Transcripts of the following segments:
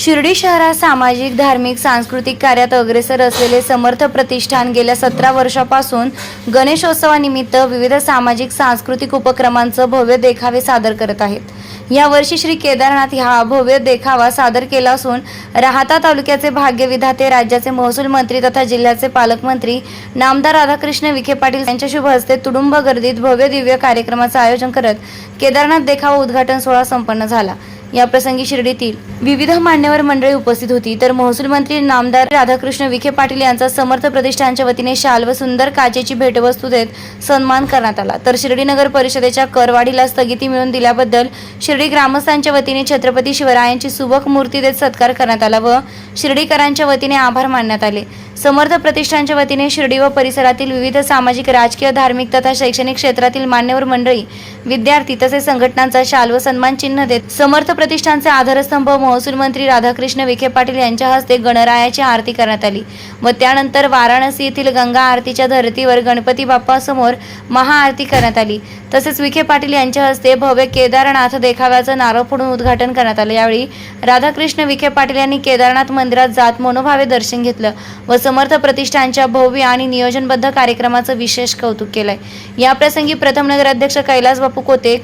शिर्डी शहरात सामाजिक धार्मिक सांस्कृतिक कार्यात अग्रेसर असलेले समर्थ प्रतिष्ठान गेल्या सतरा वर्षापासून गणेशोत्सवानिमित्त विविध सामाजिक सांस्कृतिक उपक्रमांचं भव्य देखावे सादर करत आहेत. यावर्षी श्री केदारनाथ हा भव्य देखावा सादर केला असून राहता तालुक्याचे भाग्यविधाते राज्याचे महसूल मंत्री तथा जिल्ह्याचे पालकमंत्री नामदार राधाकृष्ण विखे पाटील यांच्या शुभ हस्ते तुडुंब गर्दीत भव्य दिव्य कार्यक्रमाचं आयोजन करत केदारनाथ देखावा उद्घाटन सोहळा संपन्न झाला. या प्रसंगी शिर्डीतील विविध मान्यवर मंडळी उपस्थित होती. तर महसूल मंत्री नामदार राधाकृष्ण विखे पाटील यांचा समर्थ प्रतिष्ठानच्या वतीने शाल व सुंदर काचेची भेटवस्तू देत सन्मान करण्यात आला. तर शिर्डी नगर परिषदेच्या करवाढीला स्थगिती मिळवून दिल्याबद्दल शिर्डी ग्रामस्थांच्या वतीने छत्रपती शिवरायांची सुबक मूर्ती देत सत्कार करण्यात आला व शिर्डीकरांच्या वतीने आभार मानण्यात आले. समर्थ प्रतिष्ठानच्या वतीने शिर्डी व परिसरातील विविध सामाजिक राजकीय धार्मिक तथा शैक्षणिक क्षेत्रातील मान्यवर मंडळी विद्यार्थी तसेच संघटनांचा शाल व सन्मान चिन्ह देत समर्थ प्रतिष्ठानचे आधारस्तंभ महसूल मंत्री राधाकृष्ण विखे पाटील यांच्या हस्ते गणरायाची आरती करण्यात आली व त्यानंतर वाराणसी येथील गंगा आरतीच्या धर्तीवर गणपती बाप्पासमोर महाआरती करण्यात आली. तसेच विखे पाटील यांच्या हस्ते भव्य केदारनाथ देखाव्याचं नारळ फोडून उद्घाटन करण्यात आलं. यावेळी राधाकृष्ण विखे पाटील यांनी केदारनाथ मंदिरात जात मनोभावे दर्शन घेतलं व समर्थ प्रतिष्ठानच्या भव्य आणि नियोजनबद्ध कार्यक्रमाचं विशेष कौतुक केलंय. याप्रसंगी प्रथम नगराध्यक्ष कैलास बापू कोते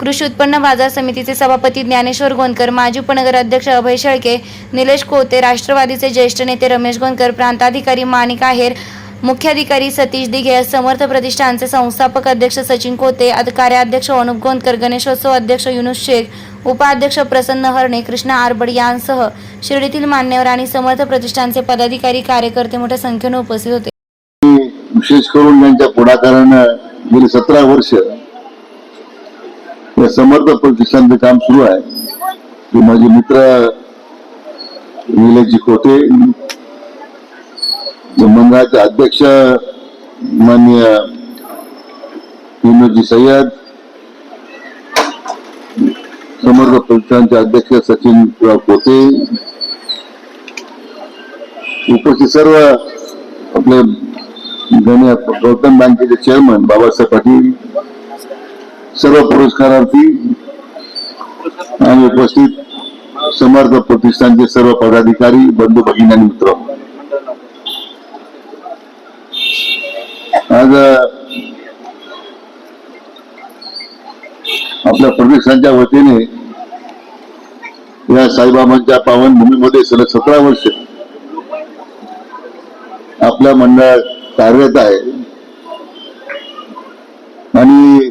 कृषी उत्पन्न बाजार समितीचे सभापती ज्ञानेश्वर गोंदकर माजी उपनगराध्यक्ष अभय शेळके निलेश कोते राष्ट्रवादीचे ज्येष्ठ नेते रमेश गोंदकर प्रांताधिकारी माणिक आहेर मुख्याधिकारी सतीश दिघे समर्थ प्रतिष्ठानचे संस्थापक अध्यक्ष सचिन कोते कार्याध्यक्ष अनुप गोंदकर गणेशोत्सव अध्यक्ष युनुस शेख उपाध्यक्ष प्रसन्न हरणे कृष्णा आरबड यांसह शिर्डीतील मान्यवर आणि समर्थ प्रतिष्ठानचे पदाधिकारी कार्यकर्ते मोठ्या संख्येने उपस्थित होते. विशेष करून त्यांच्या पुढाकारानं गेली सतरा वर्ष या समर्थ प्रतिष्ठानचं काम सुरू आहे. ते माझे मित्र निलजी कोटे जे मंडळाचे अध्यक्ष मान्य विनोदजी सय्यद समर्थ प्रतिष्ठानचे अध्यक्ष सचिन कोते उपस्थित सर्व आपले गणे गौतम बँकेचे चेअरमन बाबासाहेब पाटील सर्व पुरस्कारार्थी आणि उपस्थित समर्थ प्रतिष्ठानचे सर्व पदाधिकारी बंधू भगिनी आणि मित्र आज आपल्या प्रदेशांच्या वतीने या साईबाबांच्या पावनभूमीमध्ये सलग सतरा वर्ष आपल्या मंडळ कार्यरत आहे. आणि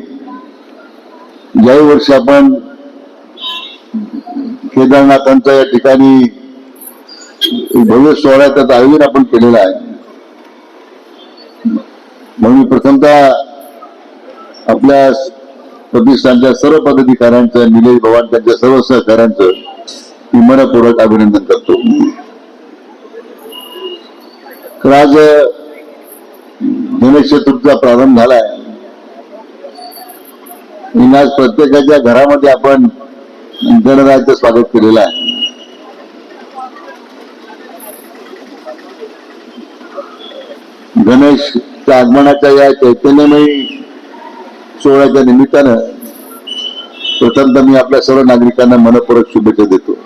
ज्याही वर्षी आपण केदारनाथांचा या ठिकाणी भव्य सोहळ्याचं आयोजन आपण केलेलं आहे म्हणून मी प्रथमतः आपल्या प्रतिष्ठानच्या सर्व पदाधिकाऱ्यांचं निलेश भवान त्यांच्या सर्व सहकाऱ्यांचं मी मनपूर्वक अभिनंदन करतो. तर आज गणेश चतुर्थीचा प्रारंभ झालाय. आज प्रत्येकाच्या घरामध्ये आपण गणरायाचं स्वागत केलेलं आहे. गणेश गणेशच्या आगमनाच्या या चैतन्यमयी सोहळ्याच्या निमित्तानं प्रथमतः मी आपल्या सर्व नागरिकांना मनपूर्वक शुभेच्छा देतो.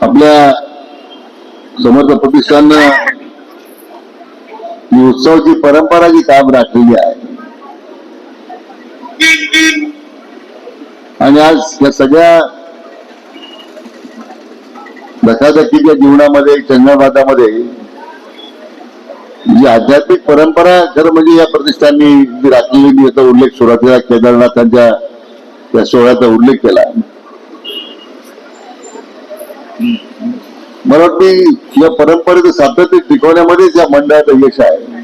आपल्या समर्थ प्रतिष्ठाननं ही उत्सवाची परंपरा जी काम राखलेली आहे. आणि आज या सगळ्या धकाधकीच्या जीवनामध्ये चंद्रभातामध्ये जी आध्यात्मिक परंपरा खरं म्हणजे या प्रतिष्ठाननी जी राखलेली याचा उल्लेख सुरुवातीला केदारनाथांच्या त्या सोहळ्याचा उल्लेख केला. मला वाटते या परंपरेचं सातत्य टिकवण्यामध्येच या मंडळाचं यश आहे.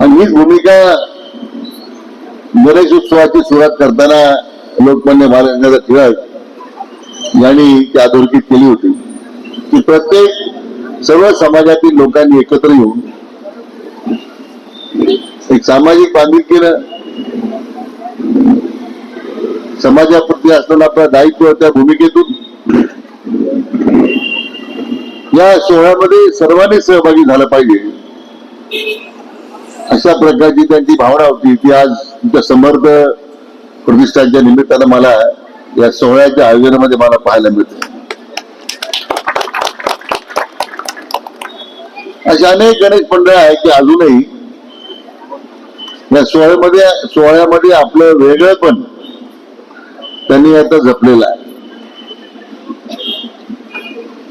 आणि हीच भूमिका गणेश उत्सवाची सुरुवात करताना लोकमान्य बालगंगाधर टिळक यांनी ती अधोरेखित केली होती. की प्रत्येक सर्व समाजातील लोकांनी एकत्र येऊन एक सामाजिक बांधिलकीनं समाजाप्रती असलेला आपला दायित्व त्या भूमिकेतून या सोहळ्यामध्ये सर्वांनी सहभागी झालं पाहिजे. अशा प्रकारची त्यांची भावना होती. ती आज समर्थ प्रतिष्ठानच्या निमित्तानं मला या सोहळ्याच्या आयोजनामध्ये मला पाहायला मिळते. अशा अनेक गणेश मंडळ आहे की अजूनही या सोहळ्यामध्ये सोहळ्यामध्ये आपलं वेगळं पण त्यांनी आता जपलेलं आहे.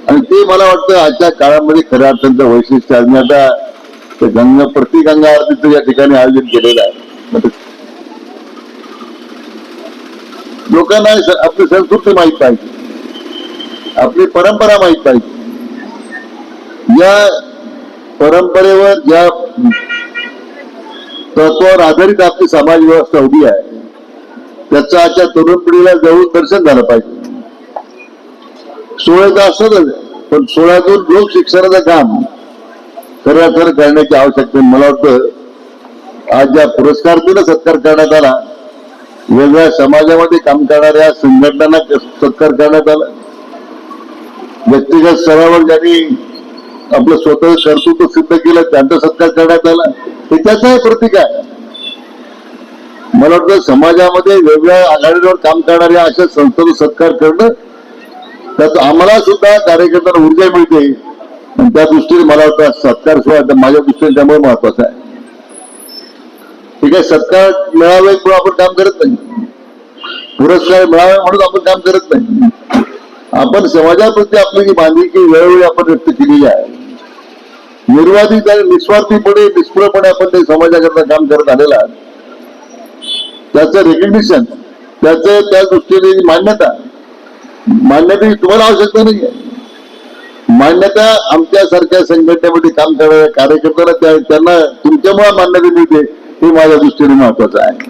आणि ते मला वाटतं आजच्या काळामध्ये खऱ्या अर्थांचं वैशिष्ट्य आणि आता गंगा प्रति गंगा आरतीचं या ठिकाणी आयोजन केलेलं आहे मग ते- लोकांना आपली संस्कृती माहीत पाहिजे. आपली परंपरा माहीत पाहिजे. या परंपरेवर ज्या तत्वावर आधारित आपली समाज व्यवस्था उभी आहे. त्याचं आजच्या तरुण पिढीला जवळ दर्शन झालं पाहिजे. सोहळे तर असतच पण सोहळ्यातून लोक शिक्षणाचं काम खरं खरं करण्याची आवश्यकता आहे. मला वाटतं आज ज्या पुरस्कार सत्कार करण्यात आला वेगळ्या समाजामध्ये काम करणाऱ्या संघटनांना सत्कार करण्यात आला. व्यक्तिगत स्तरावर ज्यांनी आपलं स्वतः कर्तृत्व सिद्ध केलं त्यांचा सत्कार करण्यात आला. हे त्याचं हे प्रतीक आहे. मला वाटतं समाजामध्ये वेगवेगळ्या आघाडीवर काम करणाऱ्या अशा संस्थेचा सत्कार करणं त्यात आम्हाला सुद्धा कार्यकर्त्यांना ऊर्जा मिळते. आणि त्या दृष्टीने मला वाटतं सत्कार सुद्धा माझ्या दृष्टीने त्यामुळे महत्त्वाचा आहे. ठीक आहे सत्कार मिळावे म्हणून आपण काम करत नाही. पुरस्कार मिळावे म्हणून आपण काम करत नाही. आपण समाजाप्रती आपली जी बांधिलकी वेळोवेळी आपण व्यक्त केलेली आहे. निर्वाधित आणि निस्वार्थीपणे निष्फळपणे आपण ते समाजाकरता काम करत आलेला आहे. त्याचं रेकग्निशन त्याचं त्या दृष्टीने मान्यता मान्यता मान्यतेची तुम्हाला आवश्यकता नाही आहे मान्यता आमच्यासारख्या संघटनेमध्ये काम करणाऱ्या कार्यकर्त्याला त्या त्यांना तुमच्यामुळे मान्यता मिळते. हे माझ्या दृष्टीने महत्वाचं आहे.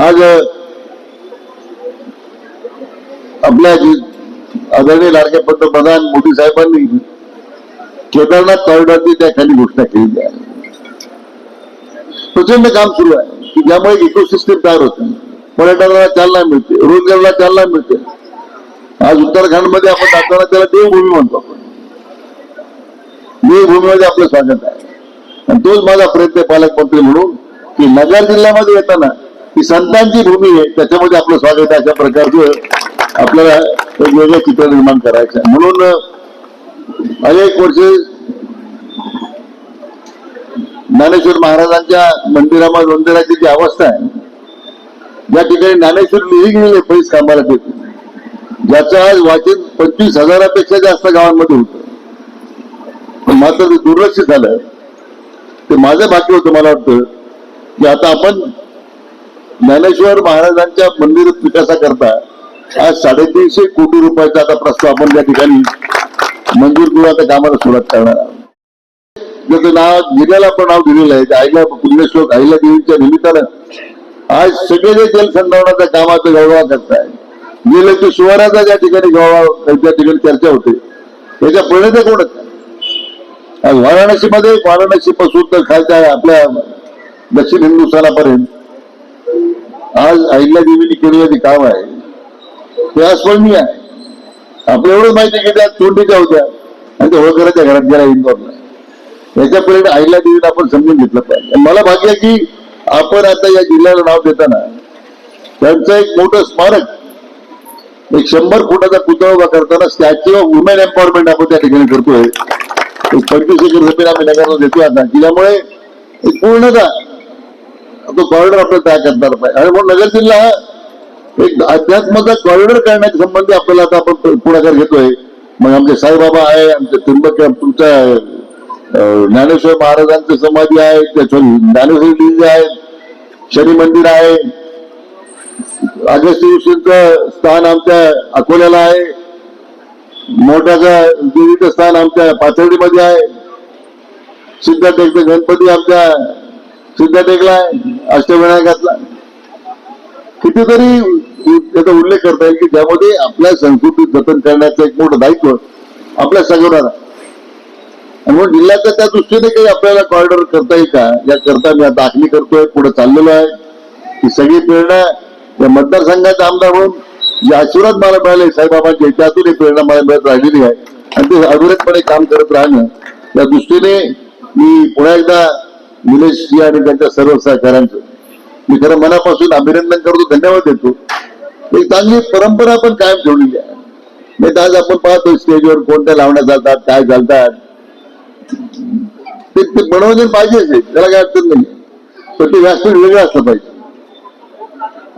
आज आपल्या आदरणीय लाडके पंतप्रधान मोदी साहेबांनी केदारनाथ कॉरिडॉरची त्या खाली घोषणा केलेली आहे. प्रचंड काम सुरू आहे की ज्यामुळे इकोसिस्टम तयार होते. पर्यटनाला चालना मिळते रोजगाराला चालना मिळते. आज उत्तराखंडमध्ये आपण जाताना त्याला देवभूमी म्हणतो आपण. देवभूमीमध्ये आपलं स्वागत आहे. आणि तोच माझा प्रयत्न पालकमंत्री म्हणून की नगर जिल्ह्यामध्ये येताना ही संतांची भूमी आहे त्याच्यामध्ये आपलं स्वागत आहे. अशा प्रकारचं आपल्याला एक वेगळं चित्र निर्माण करायचं आहे. म्हणून अनेक वर्ष ज्ञानेश्वर महाराजांच्या मंदिरामध्ये मंदिराची जी अवस्था आहे या ठिकाणी ज्ञानेश्वर लिही गेले पैस कामाला देते. ज्याचं आज वाचन पंचवीस हजारापेक्षा जास्त गावांमध्ये होतं. मात्र ते दुर्लक्ष झालं ते माझं भाग्य होतं मला वाटतं. की आता आपण ज्ञानेश्वर महाराजांच्या मंदिर विकासाकरता आज साडेतीनशे कोटी रुपयाचा आता प्रस्ताव आपण त्या ठिकाणी मंजूर करून आता कामाला सुरुवात करणार आहोत. नाव जिल्ह्याला पण नाव दिलेलं आहे आईला पुण्यश्लोक आईला देवीच्या निमित्तानं आज सगळे जे जलसंधारणाच्या कामाचं गौरव करताय. गेले ते शिवाराचा ज्या ठिकाणी गौरव त्या ठिकाणी चर्चा होते. त्याच्या प्रणेते कोण आहेत? वाराणसीमध्ये वाराणसी पासून तर खालच्या आपल्या दक्षिण हिंदुस्थानापर्यंत. आज अहिल्या देवीने केलेलं काम आहे ते अस्मरणीय आहे. आपलं एवढंच माहिती की त्या तोंडीच्या होत्या आणि त्या होळकराच्या घरात गेल्या इंदोरला याच्यापर्यंत अहिल्या देवीला आपण समजून घेतलं पाहिजे. मला भाग्य आहे की आपण आता या जिल्ह्याला नाव देताना त्यांचं एक मोठं स्मारक एक शंभर फुटाचा पुतळा उभा करताना स्टॅच्यू ऑफ वुमेन एम्पॉवरमेंट आपण त्या ठिकाणी करतोय. एक पंचवीस एकर जमीन आम्ही नगरला देतोय आता की त्यामुळे एक पूर्णता तो कॉरिडॉर आपल्याला तयार करणार पाहिजे आणि म्हणून नगर जिल्हा एक अध्यात्माचा कॉरिडॉर करण्याच्या संबंधी आपल्याला आता आपण पुढाकार घेतोय. मग आमचे साईबाबा आहे आमचे त्रिंबक तुमच्या ज्ञानेश्वर महाराजांचे समाधी आहे त्याच्या ज्ञानेश्वर लिंग आहे शनी मंदिर आहे. अगस्त्य ऋषींचं स्थान आमच्या अकोल्याला आहे. मोठ्याचं देवीचं स्थान आमच्या पाथर्डीमध्ये आहे. सिद्धाटेकचं गणपती आमच्या सिद्धाटेकला आहे. अष्टविनायकातला. कितीतरी त्याचा उल्लेख करता येईल की ज्यामध्ये आपल्या संस्कृती जतन करण्याचं एक मोठं दायित्व आपल्या सगळ्यांना. आणि म्हणून जिल्ह्याच्या त्या दृष्टीने काही आपल्याला कॉरिडॉर करता येईल का? या करता मी आता आखणी करतोय. पुढे चाललेलो आहे. ही सगळी प्रेरणा या मतदारसंघाचा आमदार म्हणून जे आशीर्वाद मला मिळाले साईबाबांचे त्यातून एक प्रेरणा मला मिळत राहिलेली आहे. आणि ते अविरतपणे काम करत राहणं या दृष्टीने मी पुन्हा एकदा निलेशजी आणि त्यांच्या सर्व सहकाऱ्यांचं मी खरं मनापासून अभिनंदन करतो धन्यवाद देतो. एक चांगली परंपरा पण कायम ठेवलेली आहे. नाही तर आज आपण पाहतो स्टेजवर कोणत्या लावण्या चालतात काय चालतात. ते ते मनोरंजन पाहिजेच आहे त्याला काय अडचण नाही. पण ते व्यासपीठ वेगळं असलं पाहिजे.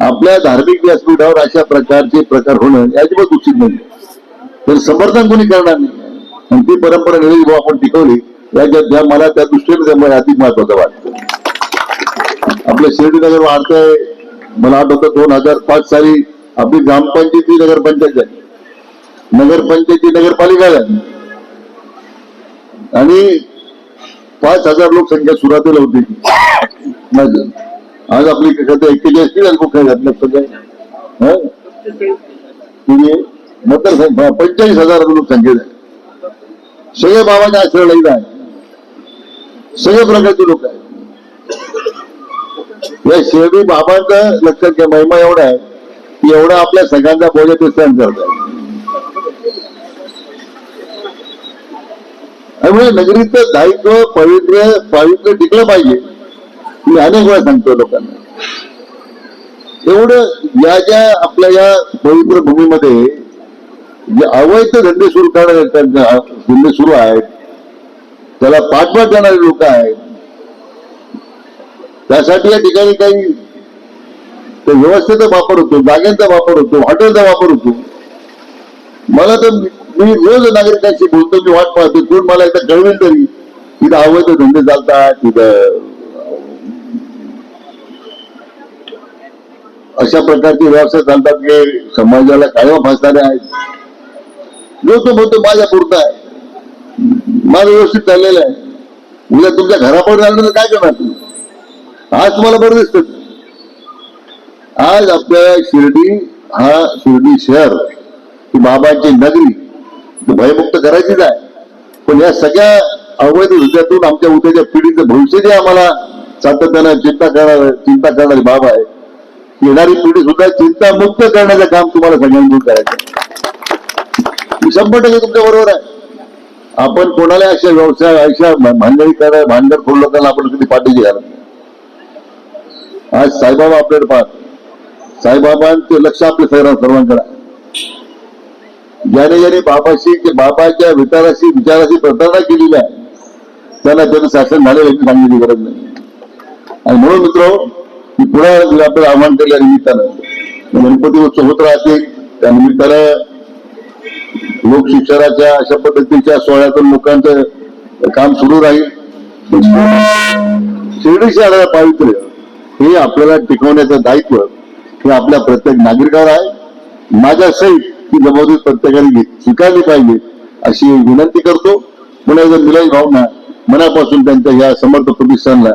आपल्या धार्मिक व्यासपीठावर अशा प्रकारचे प्रकार होणं अजिबात उचित नाही. तर समर्थन कोणी करणार नाही. आणि ती परंपरा निलेश आपण टिकवली याच्यात ज्या मला त्या दृष्टीने त्यामुळे अधिक महत्वाचं वाटतं. आपलं शिर्डी नगर वाढतंय. मला आठवतं दोन हजार पाच साली आपली ग्रामपंचायती नगरपंचायत झाली. नगरपंचायती नगरपालिका झाली. आणि पाच हजार लोकसंख्या सुरुवातीला होती. आज आपली कसं असतील आणि लोकसंख्या घातल्या सगळ्या? हो? मतदारसंख्या पंचेचाळीस हजार लोकसंख्या आहे सगळे बाबांच्या आश्रयाला आहे सगळ्या प्रकारचे लोक आहेत. या शिर्डी बाबांचं लक्षात घ्या महिमा एवढा आहे की एवढा आपल्या सगळ्यांचा बोजा ते सहन करतात. त्यामुळे नगरीचं दायित्व पवित्र पावित्र्य टिकलं पाहिजे. मी अनेक वेळा सांगतो लोकांना. एवढं या ज्या आपल्या या पवित्र भूमीमध्ये जे अवैध धंदे सुरू करणारे धंदे सुरू आहेत त्याला पाठबळ देणारे लोक आहेत त्यासाठी या ठिकाणी काही व्यवस्थेचा वापर होतो जागेचा वापर होतो हॉटेलचा वापर होतो. मला तर मी रोज नागरिकांशी बोलतो मी वाट पाहतो कोण मला एकदा कळवेल तरी तिथं अवैध धंदे चालतात तिथं अशा प्रकारचे व्यवसाय चालतात की समाजाला कायम फासणारे आहेत. जो तो म्हणतो माझ्या पुरता आहे. माझं व्यवस्थित चाललेलं आहे. उद्या तुमच्या घरापर्यंत झालं तर काय करणार तुम्ही? आज तुम्हाला बरं दिसत. आज आपल्या शिर्डी हा शिर्डी शहर ही बाबांची नगरी ती भयमुक्त करायचीच आहे. पण या सगळ्या अवैध हृदयातून आमच्या उद्याच्या पिढीचं भविष्य जे आम्हाला सातत्यानं चिंता करणार चिंता करणारी बाब आहे. येणारी पिढी सुद्धा चिंतामुक्त करण्याचं काम तुम्हाला सगळ्यांनी करायचं मी शंभर टक्के तुमच्या बरोबर आहे. आपण कोणाला अशा व्यवसाय अशा भांडणी करा भांडण खोल लोकांना आपण कधी पाठीशी घालत आज साईबाबा आपल्याकडे पाहत साईबाबांचे लक्ष आपल्या सर्व सर्वांकडे ज्याने ज्याने बाबाशी बाबाच्या विचाराशी विचाराशी प्रतारणा केलेली आहे त्याला त्याचं शासन झालेलं याची सांगण्याची गरज नाही. आणि म्हणून मित्र की पुन्हा आपल्याला आव्हान केल्या निमित्तानं गणपती उत्सव होत राहतील त्या निमित्तानं लोकशिक्षणाच्या अशा पद्धतीच्या सोहळ्यातून लोकांचं काम सुरू राहील. शिर्डी शहराला पावित्र्य हे आपल्याला टिकवण्याचं दायित्व हे आपल्या प्रत्येक नागरिकावर आहे. माझ्या सहित ही जबाबदारी प्रत्येकाने स्वीकारली पाहिजे अशी विनंती करतो. पुन्हा एकदा निलेश भावना मनापासून त्यांच्या या समर्थ प्रतिष्ठानला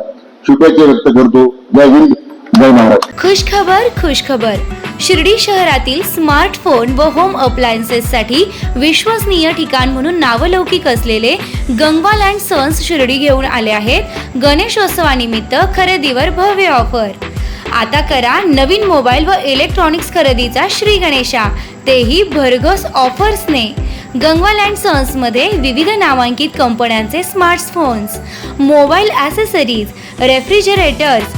शुभेच्छा व्यक्त करतो. जय हिंद. जय महाराष्ट्र खुश खबर शिर्डी शहरातील स्मार्टफोन व होम अप्लायन्सेससाठी विश्वसनीय ठिकाण म्हणून नावलौकिक असलेले गंगवाल अँड सन्स शिर्डी घेऊन आले आहेत. गणेशोत्सवानिमित्त खरेदीवर भव्य ऑफर आता करा नवीन मोबाईल व इलेक्ट्रॉनिक्स खरेदीचा श्री गणेशा. तेही भरघोस ऑफर्सने गंगवाल अँड सन्समध्ये विविध नामांकित कंपन्यांचे smartphones mobile accessories refrigerators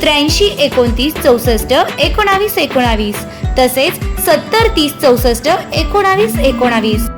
त्र्याऐंशी एकोणतीस चौसष्ट एकोणावीस एकोणावीस तसेच सत्तर तीस चौसष्ट एकोणावीस एकोणावीस.